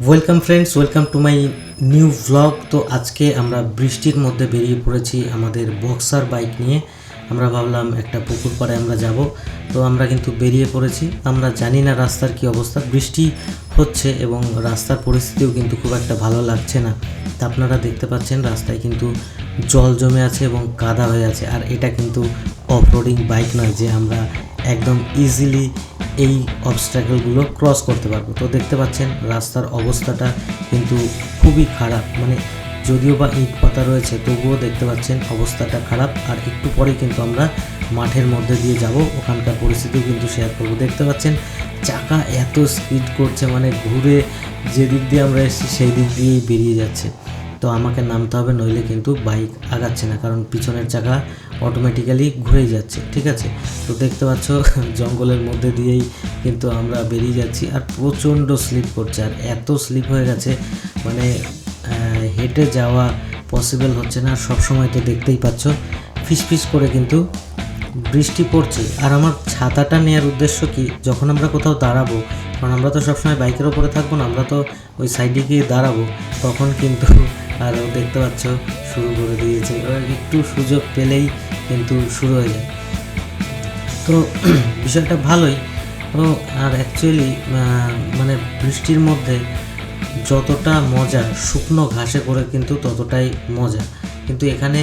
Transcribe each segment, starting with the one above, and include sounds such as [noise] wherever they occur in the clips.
Welcome friends welcome to my new vlog তো আজকে আমরা বৃষ্টির মধ্যে বেরিয়ে পড়েছি আমাদের বক্সার বাইক নিয়ে। আমরা ভাবলাম একটা পুকুর পাড়ে আমরা যাব। তো আমরা কিন্তু বেরিয়ে পড়েছি। আমরা জানি না রাস্তার কি অবস্থা। বৃষ্টি হচ্ছে এবং রাস্তার পরিস্থিতিও কিন্তু খুব একটা ভালো লাগছে না। তা আপনারা দেখতে পাচ্ছেন, রাস্তায় কিন্তু জল জমে আছে এবং কাদা হয়ে আছে। আর এটা কিন্তু অফরোডিং বাইক নয় যে আমরা একদম ইজিলি এই অবস্ট্রাগলগুলো ক্রস করতে পারব। তো দেখতে পাচ্ছেন, রাস্তার অবস্থাটা কিন্তু খুবই খারাপ। মানে যদিও বা ইট পাতা রয়েছে, তবুও দেখতে পাচ্ছেন অবস্থাটা খারাপ। আর একটু পরে কিন্তু আমরা মাঠের মধ্যে দিয়ে যাব। ওখানকার পরিস্থিতিও কিন্তু শেয়ার করব। দেখতে পাচ্ছেন, চাকা এত স্পিড করছে মানে ঘুরে যে দিক দিয়ে আমরা এসেছি সেই দিক দিয়েই বেরিয়ে যাচ্ছে। তো আমাকে নামতে হবে নইলে কিন্তু বাইক আগাচ্ছে না, কারণ পিছনের চাকা অটোমেটিক্যালি ঘুরেই যাচ্ছে, ঠিক আছে? তো দেখতে পাচ্ছ, [laughs] জঙ্গলের মধ্যে দিয়েই কিন্তু আমরা বেরিয়ে যাচ্ছি আর প্রচণ্ড স্লিপ করছে, আর এত স্লিপ হয়ে গেছে মানে হেঁটে যাওয়া পসিবল হচ্ছে না আর সবসময় তো দেখতেই পাচ্ছ ফিসফিস করে কিন্তু বৃষ্টি পড়ছে। আর আমার ছাতাটা নেওয়ার উদ্দেশ্য কি? যখন আমরা কোথাও দাঁড়াবো, কারণ আমরা তো সবসময় বাইকের ওপরে থাকব না, আমরা তো ওই সাইডে গিয়ে দাঁড়াবো, তখন কিন্তু আর ও দেখতে পাচ্ছ, শুরু করে দিয়েছে। একটু সুযোগ পেলেই কিন্তু শুরু হয়ে যায়। তো [clears throat] বিষয়টা ভালোই। ও আর অ্যাকচুয়ালি মানে বৃষ্টির মধ্যে যতটা মজা, শুকনো ঘাসে করে কিন্তু ততটাই মজা। কিন্তু এখানে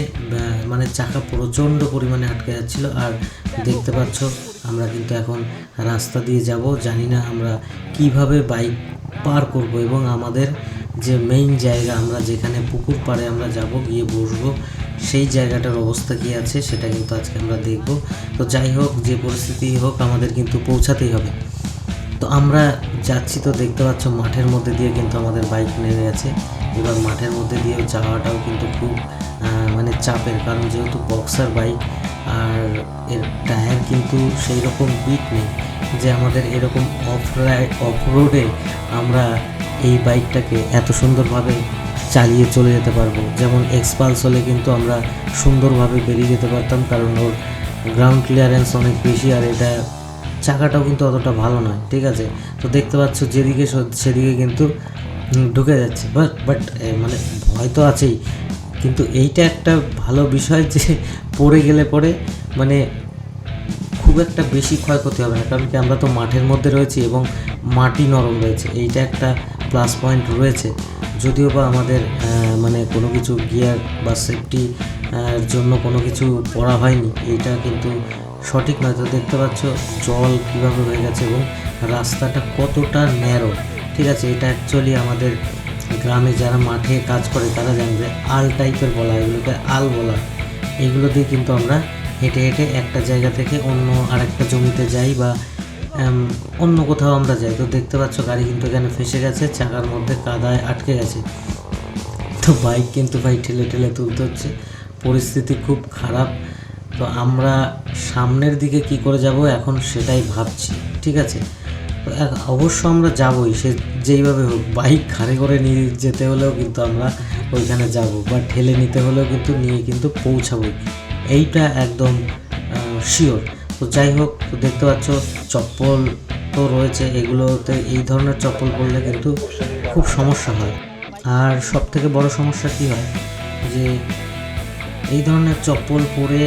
মানে চাকা প্রচণ্ড পরিমাণে আটকে যাচ্ছিল। আর দেখতে পাচ্ছ, আমরা কিন্তু এখন রাস্তা দিয়ে যাব। জানি না আমরা কীভাবে বাইক পার করব এবং আমাদের যে মেইন জায়গা আমরা যেখানে পুকুর পাড়ে আমরা যাব, গিয়ে বসবো, সেই জায়গাটার অবস্থা কী আছে সেটা কিন্তু আজকে আমরা দেখব। তো যাই হোক, যে পরিস্থিতি হোক, আমাদের কিন্তু পৌঁছাতেই হবে। তো আমরা যাচ্ছি তো দেখতে পাচ্ছ মাঠের মধ্যে দিয়ে কিন্তু আমাদের বাইক নেমে আছে এবার মাঠের মধ্যে দিয়ে যাওয়াটাও কিন্তু খুব মানে চাপের। কারণ যেহেতু বক্সার বাইক আর এর টায়ার কিন্তু সেই রকম বিট নেই যে আমাদের এরকম অফ রাইড অফ রোডে আমরা এই বাইকটাকে এত সুন্দরভাবে চালিয়ে চলে যেতে পারব। যেমন এক্সপালস হলে কিন্তু আমরা সুন্দরভাবে বেরিয়ে যেতে পারতাম, কারণ ওর গ্রাউন্ড ক্লিয়ারেন্স অনেক বেশি আর এটা চাকাটাও কিন্তু অতটা ভালো নয়, ঠিক আছে? তো দেখতে পাচ্ছ যেদিকে সেদিকে কিন্তু ঢুকে যাচ্ছে। বাট বাট মানে ভয় তো আছেই। কিন্তু এইটা একটা ভালো বিষয় যে পড়ে গেলে পরে মানে খুব একটা বেশি ক্ষয়ক্ষতি হবে না, কারণ কি আমরা তো মাঠের মধ্যে রয়েছি এবং মাটি নরম রয়েছে। এইটা একটা প্লাস পয়েন্ট রয়েছে, যদিও বা আমাদের মানে কোনো কিছু গিয়ার বা সেফটি জন্য কোনো কিছু পড়া হয়নি, এইটা কিন্তু সঠিক নয়। তো দেখতে পাচ্ছ জল কীভাবে হয়ে গেছে এবং রাস্তাটা কতটা ন্যারো ঠিক আছে? এটা অ্যাকচুয়ালি আমাদের গ্রামে যারা মাঠে কাজ করে, তারা জানবে। আল টাইপের বলা এগুলোকে আল বলা এইগুলো দিয়ে কিন্তু আমরা হেঁটে হেঁটে একটা জায়গা থেকে অন্য আরেকটা জমিতে যাই বা অন্য কোথাও আমরা যাই। তো দেখতে পাচ্ছ গাড়ি কিন্তু এখানে ফেসে গেছে, চাকার মধ্যে কাদায় আটকে গেছে। তো বাইক কিন্তু ভাই ঠেলে ঠেলে তুলতে হচ্ছে। পরিস্থিতি খুব খারাপ। তো আমরা সামনের দিকে কি করে যাব এখন সেটাই ভাবছি, ঠিক আছে? তো অবশ্য আমরা যাবই, সে যেইভাবে হোক, বাইক ঘাড়ে করে নিয়ে যেতে হলেও কিন্তু আমরা ওইখানে যাব, বা ঠেলে নিতে হলেও কিন্তু নিয়ে কিন্তু পৌঁছাবই। এইটা একদম শিওর তো যাই হোক, তো দেখতে পাচ্ছ চপ্পল তো রয়েছে। এগুলোতে এই ধরনের চপ্পল পরলে কিন্তু খুব সমস্যা হয়। আর সব থেকে বড় সমস্যা কী হয়? যে এই ধরনের চপ্পল পরে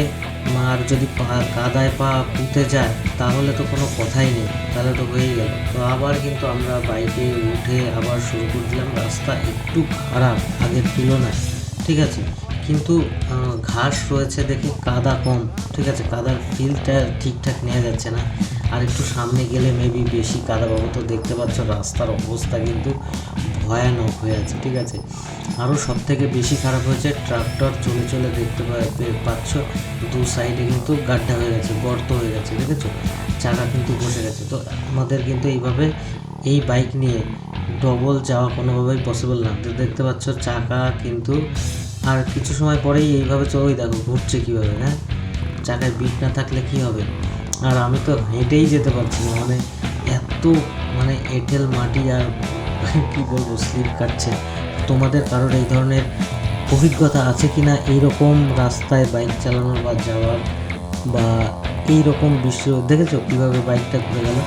আর যদি পা, কাদায় পা পুঁতে যায়, তাহলে তো কোনো কথাই নেই, তাহলে তো হয়েই গেল। তো আবার কিন্তু আমরা বাইকে উঠে আবার শুরু করে দিলাম। রাস্তা একটু খারাপ আগের তুলনায়, ঠিক আছে? কিন্তু ঘাস রয়েছে দেখে কাদা কম, ঠিক আছে? কাদার ফিলটা ঠিকঠাক নেওয়া যাচ্ছে না। আর একটু সামনে গেলে মেবি বেশি কাদা পাবো। তো দেখতে পাচ্ছ রাস্তার অবস্থা কিন্তু ভয়ানক হয়ে আছে, ঠিক আছে? আরও সব থেকে বেশি খারাপ হয়েছে ট্রাক্টর চলে চলে দেখতে পাচ্ছ। দু সাইডে কিন্তু গাড্ডা হয়ে গেছে, গর্ত হয়ে গেছে, দেখেছ? চাকা কিন্তু বসে গেছে। তো আমাদের কিন্তু এইভাবে এই বাইক নিয়ে ডবল যাওয়া কোনোভাবেই পসিবল না। দেখতে পাচ্ছ চাকা কিন্তু আর কিছু সময় পরেই এইভাবে চলে দেখো, ঘুরছে কীভাবে হ্যাঁ? চাকায় বিট না থাকলে কি হবে? আর আমি তো হেঁটেই যেতে পারছি না মানে এত মানে এঁটেল মাটি আর [laughs] কি বলব, স্লিপ কাটছে। তোমাদের কারোর এই ধরনের অভিজ্ঞতা আছে কি না এইরকম রাস্তায় বাইক চালানোর বা যাওয়ার বা এই রকম দৃশ্য দেখেছ কীভাবে বাইকটা ঘুরে গেল?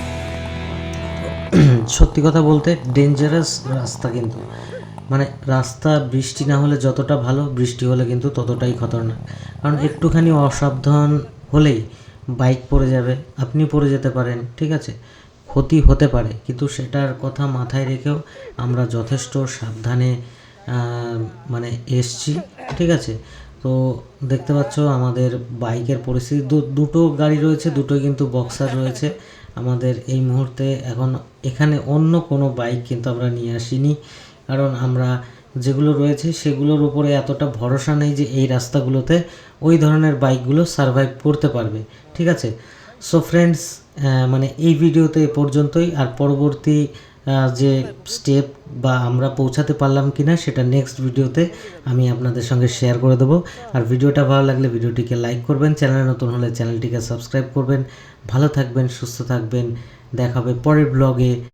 [clears throat] সত্যি কথা বলতে ডেঞ্জারাস রাস্তা কিন্তু। মানে রাস্তা, বৃষ্টি না হলে যতটা ভালো, বৃষ্টি হলে কিন্তু ততটাই খতরনাক। কারণ একটুখানি অসাবধান হলেই বাইক পড়ে যাবে, আপনি পড়ে যেতে পারেন, ঠিক আছে? ক্ষতি হতে পারে, কিন্তু সেটার কথা মাথায় রেখেও আমরা যথেষ্ট সাবধানে মানে এসছি, ঠিক আছে? তো দেখতে পাচ্ছ আমাদের বাইকের পরিস্থিতি। দুটো গাড়ি রয়েছে দুটোই কিন্তু বক্সার রয়েছে। আমাদের এই মুহূর্তে এখন এখানে অন্য কোনো বাইক কিন্তু আমরা নিয়ে আসিনি। কারণ আমরা যেগুলো রয়েছে সেগুলোর উপরে এতটা ভরসা নেই যে এই রাস্তাগুলোতে ওই ধরনের বাইকগুলো সারভাইভ করতে পারবে, ঠিক আছে? সো ফ্রেন্ডস মানে এই ভিডিওতে এ পর্যন্তই। আর পরবর্তী যে স্টেপ বা আমরা পৌঁছাতে পারলাম কি না সেটা নেক্সট ভিডিওতে আমি আপনাদের সঙ্গে শেয়ার করে দেবো। আর ভিডিওটা ভালো লাগলে ভিডিওটিকে লাইক করবেন। চ্যানেলে নতুন হলে চ্যানেলটিকে সাবস্ক্রাইব করবেন। ভালো থাকবেন, সুস্থ থাকবেন। দেখা হবে পরের ব্লগে